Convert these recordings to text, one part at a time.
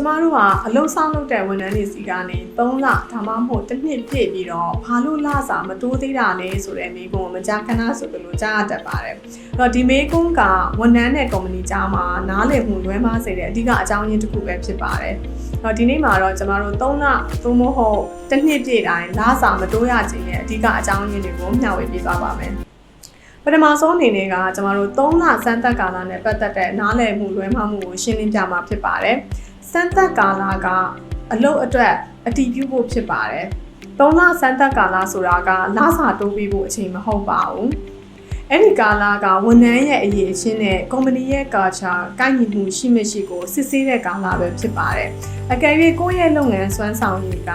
ကျမတို့ကအလုံးဆောင်လုပ်တဲ့ဝန်ထမ်းတွေစီကနေ3လဒါမှမဟုတ်တစ်နှစ်ပြည့်ပြီးတော့ဘာလို့လစာမတိုးသေးတာလဲဆိုတဲ့မိကုံကိုမကြာခဏဆိုသလိုကြားရတတ်ပါတယ်။အဲ့တော့ဒီမိကုံကဝန်ထမ်းနဲ့ကုမ္ပဏီကြားမှာနားလည်မှုလွဲမှားစေတဲ့အဓိကအကြောင်းရင်းတစ်ခုပဲဖြစ်ပါတယ်။အဲ့တော့ဒီနေ့မှာတော့ကျမတို့3လသို့မဟုတ်တစ်နှစ်ပြည့်တိုင်းလစာမတိုးရခြင်းရဲ့အဓိကအကြောင်းရင်းတွေကိုမျှဝေပေးသွားပါမယ်။ ပထမဆုံးအနေနဲ့ကကျမတို့3လစမ်းသပ်ကာလနဲ့ပတ်သက်တဲ့နားလည်မှုလွဲမှားမှုကိုရှင်းလင်းပြမှာဖြစ်ပါတယ်။စမ်းသပ်ကာလကအလုတ်အတွက်အတည်ပြုဖို့ဖြစ်ပါတယ်။3လစမ်းသပ်ကာလဆိုတာကလစာတိုးပြီးဖို့အချိန်မဟုတ်ပါဘူး။အဲ့ဒီကာလကဝန်ထမ်းရဲ့အရေးအချင်းနဲ့ကုမ္ပဏီရဲ့ culture ကိုက်ညီမှုရှိမရှိကိုစစ်ဆေးတဲ့ကာလပဲဖြစ်ပါတယ်။အကယ်၍ကိုယ့်ရဲ့လုပ်ငန်းစွမ်းဆောင်ရည်က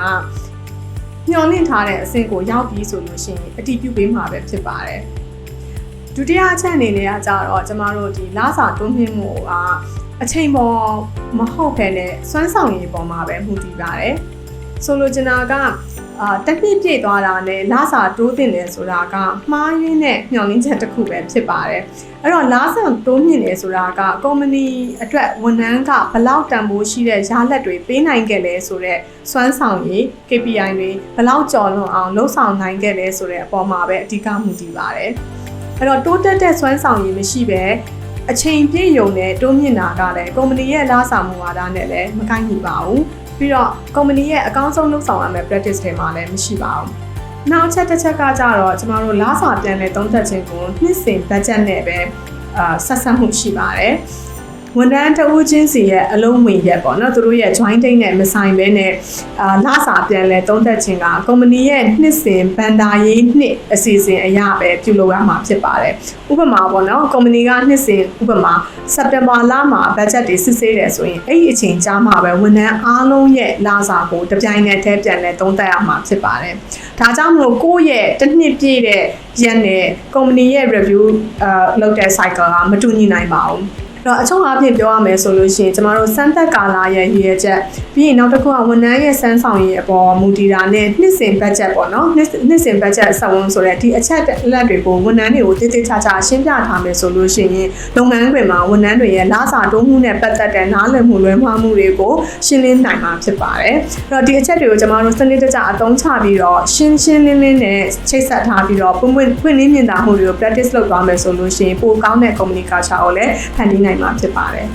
ညှော်လင့်ထားတဲ့အဆင့်ကိုရောက်ပြီဆိုလို့ရှိရင်အတည်ပြုပေးမှာပဲဖြစ်ပါတယ်။ ဒုတိယအချက်အနေနဲ့ကကြတော့ကျမတို့ဒီလစာတွန်းမြင့်မှုကအချိန်ပေါ်မဟုတ်ဘဲနဲ့စွမ်းဆောင်ရည်ပေါ်မှာပဲမူတည်ပါတယ်။ဆိုလိုချင်တာကအာတက်နှစ်ပြည့်သွားတာနဲ့လစာတိုးတင်တယ်ဆိုတာကမှားယွင်းတဲ့ညှော်လင်းချက်တစ်ခုပဲဖြစ်ပါတယ်။အဲ့တော့လစာတိုးမြင့်တယ်ဆိုတာကကုမ္ပဏီအတွက်ဝန်ထမ်းကဘလောက်တန်ဖိုးရှိတဲ့ရလဒ်တွေပေးနိုင်ခဲ့လဲဆိုတော့စွမ်းဆောင်ရည် KPI တွေဘလောက်ကျော်လွန်အောင်လှုပ်ဆောင်နိုင်ခဲ့လဲဆိုတဲ့အပေါ်မှာပဲအဓိကမူတည်ပါတယ်။ အဲ့တော့တိုးတက်တဲ့စွမ်းဆောင်ရည်မရှိပဲအချိန်ပြည့်ရုံနဲ့တိုးမြင့်တာကလည်းကုမ္ပဏီရဲ့လားစာမှုဝါဒနဲ့လည်းမကိုက်ညီပါဘူးပြီးတော့ကုမ္ပဏီရဲ့အကောင်းဆုံးလုပ်ဆောင်ရမယ့် practice တွေမှာလည်းမရှိပါဘူးနောက်ချက်တစ်ချက်ကကြတော့ကျမတို့လားစာပြန်လဲသုံးသပ်ခြင်းကိုနှစ်စဉ် budget နဲ့ပဲအာဆက်ဆက်မှုရှိပါတယ် ဝန်ထမ်းတဦးချင်းစီရဲ့အလုံးဝင်ရက်ပေါ့နော်သူတို့ရဲ့ joint date နဲ့မဆိုင်ဘဲနဲ့အာလစာပြန်လဲသုံးသက်ခြင်းကကုမ္ပဏီရဲ့နှစ်စဉ်ဘန်ဒါရေးနှစ်အစီအစဉ်အရပဲပြုလုပ်ရမှာဖြစ်ပါတယ်ဥပမာပေါ့နော်ကုမ္ပဏီကနှစ်စဉ်ဥပမာစက်တင်ဘာလမှာဘတ်ဂျက်တွေစစ်ဆေးတယ်ဆိုရင်အဲ့ဒီအချိန်ကြာမှာပဲဝန်ထမ်းအားလုံးရဲ့လစာကိုတပြိုင်နက်တည်းပြန်လဲသုံးသက်ရမှာဖြစ်ပါတယ်ဒါကြောင့်မလို့ကိုယ့်ရဲ့တစ်နှစ်ပြည့်တဲ့ရက်နဲ့ကုမ္ပဏီရဲ့ review အာလုပ်တဲ့ cycle ကမတူညီနိုင်ပါဘူး တော့အချုံအားဖြင့်ပြောရမယ်ဆိုလို့ရှိရင်ကျမတို့စမ်းသက်ကာလရဲ့ရည်ရွယ်ချက်ပြီးရင်နောက်တစ်ခုကဝန်ထမ်းရဲ့စမ်းဆောင်ရည်အပေါ်မူတည်တာနဲ့နှစ်စဉ် budget ပေါ့နော်နှစ်နှစ်စဉ် budget ဆက်ဝင်ဆိုတဲ့ဒီအချက်လက်တွေကိုဝန်ထမ်းတွေကိုတိတိကျကျရှင်းပြထားမယ်ဆိုလို့ရှိရင်လုပ်ငန်းခွင်မှာဝန်ထမ်းတွေရဲ့လစာတိုးမှုနဲ့ပတ်သက်တဲ့နားလည်မှုလွဲမှားမှုတွေကိုရှင်းလင်းနိုင်မှာဖြစ်ပါတယ်အဲ့တော့ဒီအချက်တွေကိုကျမတို့စနစ်တကျအသုံးချပြီးတော့ရှင်းရှင်းလင်းလင်းနဲ့ချိတ်ဆက်ထားပြီးတော့ပွင့်ပွင့်ပွင့်လင်းမြင်သာမှုတွေကို practice လုပ်သွားမယ်ဆိုလို့ရှိရင်ပိုကောင်းတဲ့ communication ကိုလည်းဖန်တီးနိုင်မှာဖြစ်ပါတယ်